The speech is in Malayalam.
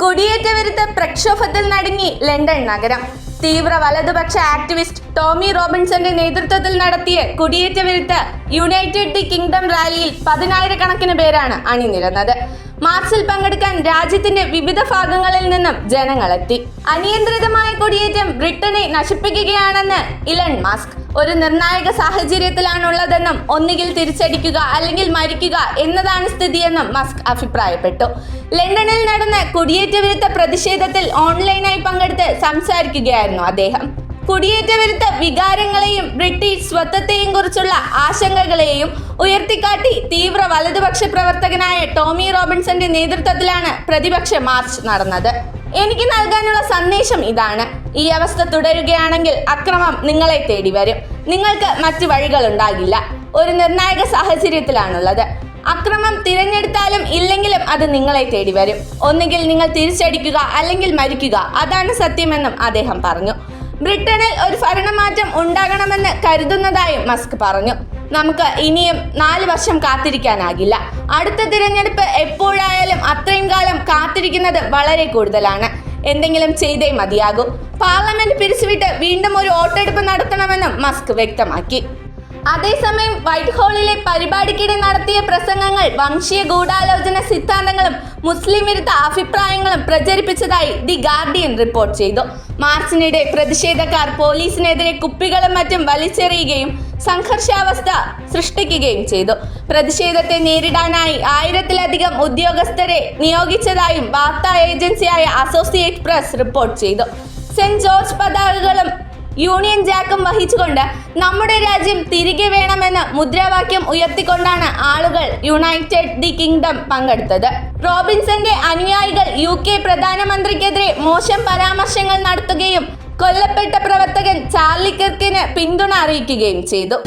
കുടിയേറ്റ വിരുദ്ധ പ്രക്ഷോഭത്തിൽ നടുങ്ങി ലണ്ടൻ നഗരം. തീവ്ര വലതുപക്ഷ ആക്ടിവിസ്റ്റ് ടോമി റോബിൻസന്റെ നേതൃത്വത്തിൽ നടത്തിയ കുടിയേറ്റ വിരുദ്ധ യുണൈറ്റഡ് ദി കിങ്ഡം റാലിയിൽ പതിനായിരക്കണക്കിന് പേരാണ് അണിനിരന്നത്. മാർച്ചിൽ പങ്കെടുക്കാൻ രാജ്യത്തിന്റെ വിവിധ ഭാഗങ്ങളിൽ നിന്നും ജനങ്ങളെത്തി. അനിയന്ത്രിതമായ കുടിയേറ്റം ബ്രിട്ടനെ നശിപ്പിക്കുകയാണെന്ന് ഇലൺ മാസ്ക്. ഒരു നിർണായക സാഹചര്യത്തിലാണുള്ളതെന്നും ഒന്നുകിൽ തിരിച്ചടിക്കുക അല്ലെങ്കിൽ മരിക്കുക എന്നതാണ് സ്ഥിതിയെന്നും മസ്ക് അഭിപ്രായപ്പെട്ടു. ലണ്ടനിൽ നടന്ന കുടിയേറ്റ വിരുദ്ധ പ്രതിഷേധത്തിൽ ഓൺലൈനായി പങ്കെടുത്ത് സംസാരിക്കുകയായിരുന്നു അദ്ദേഹം. കുടിയേറ്റ വിരുദ്ധ വികാരങ്ങളെയും ബ്രിട്ടീഷ് സ്വത്വത്തെയും കുറിച്ചുള്ള ആശങ്കകളെയും ഉയർത്തിക്കാട്ടി തീവ്ര വലതുപക്ഷ പ്രവർത്തകനായ ടോമി റോബിൻസന്റെ നേതൃത്വത്തിലാണ് പ്രതിപക്ഷ മാർച്ച് നടന്നത്. എനിക്ക് നൽകാനുള്ള സന്ദേശം ഇതാണ്. ഈ അവസ്ഥ തുടരുകയാണെങ്കിൽ അക്രമം നിങ്ങളെ തേടി വരും. നിങ്ങൾക്ക് മറ്റു വഴികൾ ഉണ്ടാകില്ല. ഒരു നിർണായക സാഹചര്യത്തിലാണുള്ളത്. അക്രമം തിരഞ്ഞെടുത്താലും ഇല്ലെങ്കിലും അത് നിങ്ങളെ തേടി വരും. ഒന്നുകിൽ നിങ്ങൾ തിരിച്ചടിക്കുക അല്ലെങ്കിൽ മരിക്കുക. അതാണ് സത്യമെന്നും അദ്ദേഹം പറഞ്ഞു. ബ്രിട്ടനിൽ ഒരു ഭരണമാറ്റം ഉണ്ടാകണമെന്ന് കരുതുന്നതായും മസ്ക് പറഞ്ഞു. നമുക്ക് ഇനിയും നാല് വർഷം കാത്തിരിക്കാനാകില്ല. അടുത്ത തിരഞ്ഞെടുപ്പ് എപ്പോഴായാലും അത്രയും കാലം കാത്തിരിക്കുന്നത് വളരെ കൂടുതലാണ്. എന്തെങ്കിലും ചെയ്തേ മതിയാകൂ. പാർലമെന്റ് പിരിച്ചുവിട്ട് വീണ്ടും ഒരു വോട്ടെടുപ്പ് നടത്തണമെന്നും മസ്ക് വ്യക്തമാക്കി. അതേസമയം വൈറ്റ് ഹാളിലെ പരിപാടിക്കിടെ നടത്തിയ പ്രസംഗങ്ങൾ വംശീയ ഗൂഢാലോചന സിദ്ധാന്തങ്ങളും മുസ്ലിം വിരുദ്ധ അഭിപ്രായങ്ങളും പ്രചരിപ്പിച്ചതായി ദി ഗാർഡിയൻ റിപ്പോർട്ട് ചെയ്തു. മാർച്ചിനിടെ പ്രതിഷേധക്കാർ പോലീസിനെതിരെ കുപ്പികളും മറ്റും വലിച്ചെറിയുകയും സംഘർഷാവസ്ഥ സൃഷ്ടിക്കുകയും ചെയ്തു. പ്രതിഷേധത്തെ നേരിടാനായി ആയിരത്തിലധികം ഉദ്യോഗസ്ഥരെ നിയോഗിച്ചതായും വാർത്താ ഏജൻസിയായ അസോസിയേറ്റ് പ്രസ് റിപ്പോർട്ട് ചെയ്തു. സെന്റ് ജോർജ് പതാകകളും യൂണിയൻ ജാക്കും വഹിച്ചുകൊണ്ട് നമ്മുടെ രാജ്യം തിരികെ വേണമെന്ന് മുദ്രാവാക്യം ഉയർത്തിക്കൊണ്ടാണ് ആളുകൾ യുണൈറ്റഡ് ദി കിങ്ഡം പങ്കെടുത്തത്. റോബിൻസന്റെ അനുയായികൾ യു കെ പ്രധാനമന്ത്രിക്കെതിരെ മോശം പരാമർശങ്ങൾ നടത്തുകയും കൊല്ലപ്പെട്ട പ്രവർത്തകൻ ചാർലി കിർക്കിന് പിന്തുണ അറിയിക്കുകയും ചെയ്തു.